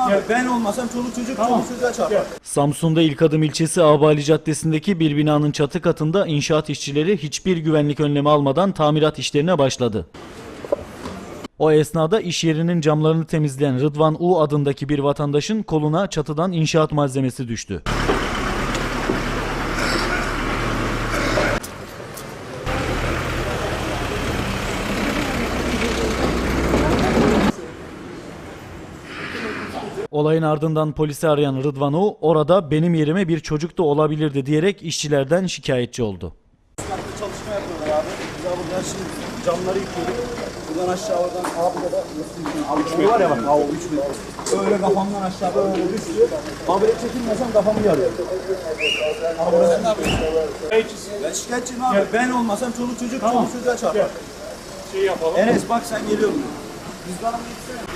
abi. Ben olmasam çoluk çocuk çoluk çocuğa çarpar. Samsun'da İlkadım ilçesi Ağbali Caddesi'ndeki bir binanın çatı katında inşaat işçileri hiçbir güvenlik önlemi almadan tamirat işlerine başladı. O esnada iş yerinin camlarını temizleyen Rıdvan U adındaki bir vatandaşın koluna çatıdan inşaat malzemesi düştü. Olayın ardından polisi arayan Rıdvan U orada benim yerime bir çocuk da olabilirdi diyerek işçilerden şikayetçi oldu. Katta çalışma yapıyorlar abi. Biz abi buradan şimdi camları yıkıyorduk. Buradan aşağı oradan abi de nasıl Abi var ya bak abi üç metre. Öyle kafamdan aşağı böyle düştü. Abi çekilmesem kafamı yarıyor. Abi burası ne yapıyorsun? Ben şikayetçiyim abi. Ben olmasam çoluk çocuk çoluk çocuğa çarpar. Şey yapalım. Enes bak sen geliyor mu? Biz bana mı gitsene?